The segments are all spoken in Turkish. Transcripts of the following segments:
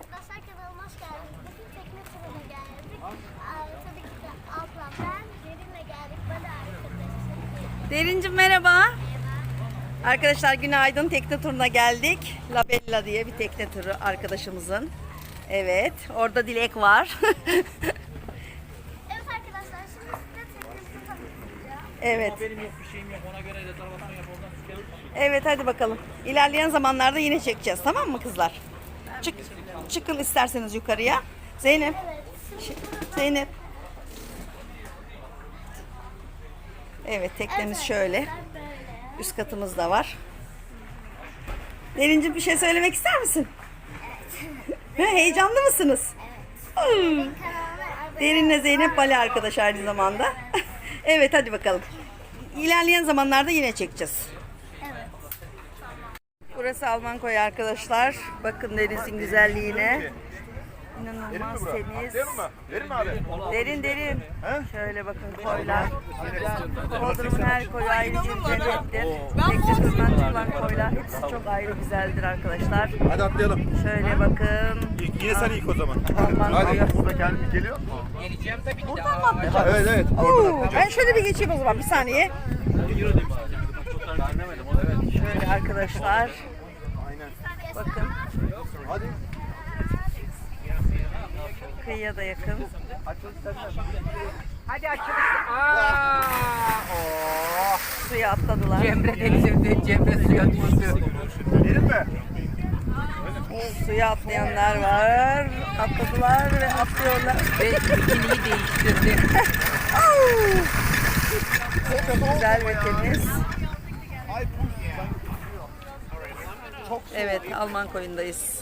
arkadaşlar kanalıma hoş geldiniz. Bugün tekne turuna geldik. Aa, tabii ki de ablam ben Derin'le geldik. Bana arkadaşım. Derincim merhaba. Arkadaşlar günaydın. Tekne turuna geldik. La Bella diye bir tekne turu arkadaşımızın. Evet. Orada Dilek var. Evet arkadaşlar şimdi size teknemizi tanıtacağım. evet. Benim yok bir şeyim yok ona göre rezervasyon yap oradan. Evet hadi bakalım. İlerleyen zamanlarda yine çekeceğiz. Tamam mı kızlar? Çık, çıkın isterseniz yukarıya. Zeynep. Zeynep. Evet teknemiz şöyle. Üst katımız da var. Derincim bir şey söylemek ister misin? Evet. Heyecanlı mısınız? Hmm. Derinle Zeynep Bali arkadaş aynı zamanda. evet hadi bakalım. İlerleyen zamanlarda yine çekeceğiz. Burası Alman koyu arkadaşlar. Bakın denizin güzelliğine. İnanılmaz temiz. Derin mi? Abi? Derin derin. Şöyle bakın koylar. Bodrum'un her koyu ayrı bir cennettir. Tekne turundan çıkılan koylar hepsi çok ayrı güzeldir arkadaşlar. Hadi atlayalım. Şöyle bakın. Yine sen ilk o zaman. Alman koyu. Burada kendimiz geliyor mu? Buradan mı atlayacağız? Evet evet. Ben şöyle bir geçeyim o zaman bir saniye. Şöyle arkadaşlar. Bakın Hadi. kıyıya da yakın. Hadi açılış. Aa! Oo! Suya atladılar. Cemre denizimde Cemre suya düştü. Derin mi? Suya atlayanlar var. Atladılar ve atlıyorlar. Ve bikiniyi değiştirdi. Çok güzel ve temiz. Evet, Alman koyundayız.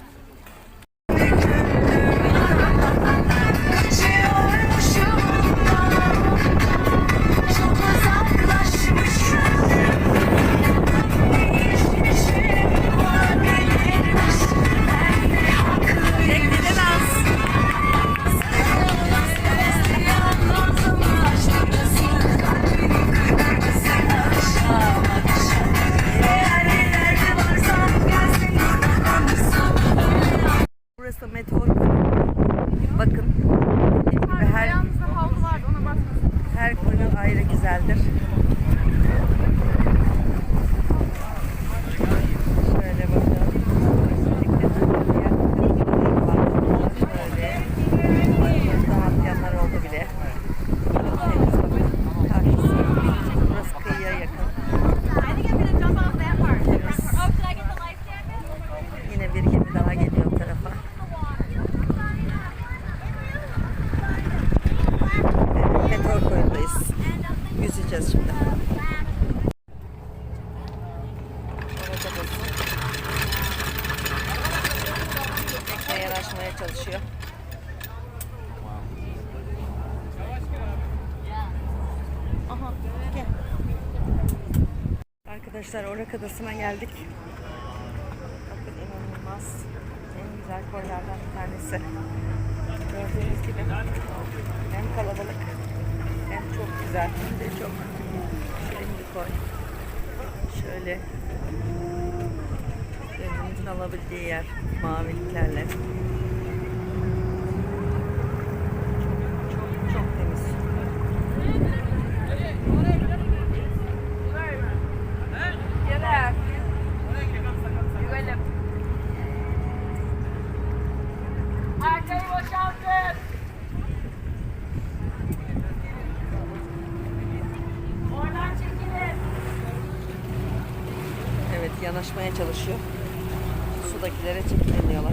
Burası meteor. Bakın. Her, her koyu ayrı güzeldir. Şöyle bakın. Şöyle. Daha atlayanlar oldu bile. Temiz bakın. Karşısı. Burası kıyıya yakın. Temiz. Yine bir gemi daha geliyor bu tarafa. Evet, Meteor koyundayız. Yüzeceğiz şimdi. Yanaşmaya çalışıyor. Arkadaşlar Orak Adası'na geldik. Bakın inanılmaz. En güzel koylardan bir tanesi. Gördüğünüz gibi hem kalabalık hem çok güzel ve çok bir koy. Şöyle gözümüzün alabildiği yer maviliklerle. Çok çok temiz. Arkayı boşaltın. Oradan çekilin. Evet yanaşmaya çalışıyor. Sudakilere çekilin diyorlar.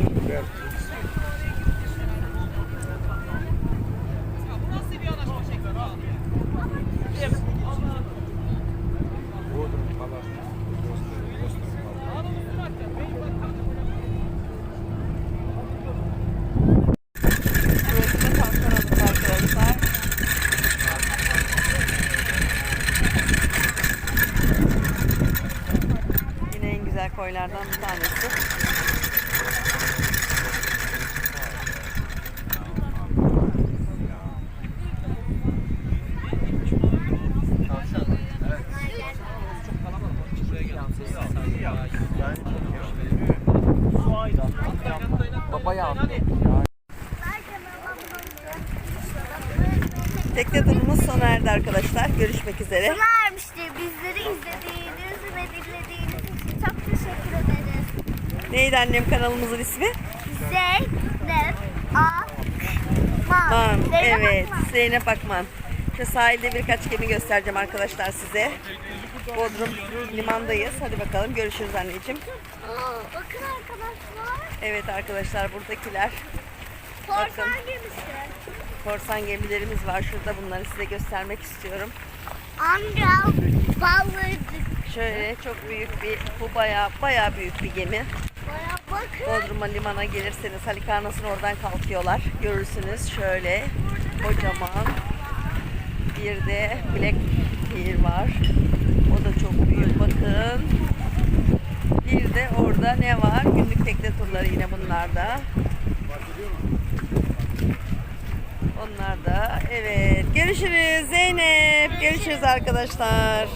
koylardan bir tanesi. Tekne turumuz sona erdi arkadaşlar. Görüşmek üzere. Sona ermişti. Bizleri izlediğiniz Neydi annem kanalımızın ismi? Zeynep Akman. Zeynep Evet. Akman. Zeynep Akman. Şu sahilde birkaç gemi göstereceğim arkadaşlar size. Bodrum limandayız. Hadi bakalım görüşürüz anneciğim. Aa, bakın arkadaşlar. Evet arkadaşlar buradakiler Korsan Bakın. gemisi. korsan gemilerimiz var. Şurada bunları size göstermek istiyorum. Amca balıcık. Şöyle çok büyük bir, bu baya baya büyük bir gemi. Bakın. Bodrum'a limana gelirseniz Halikarnas'ın oradan kalkıyorlar. Görürsünüz şöyle kocaman. Bir de Black Pier var. O da çok büyük bakın. Bir de orada ne var? Günlük tekne turları yine bunlarda. Onlar da. Evet. Görüşürüz Zeynep. Görüşürüz arkadaşlar.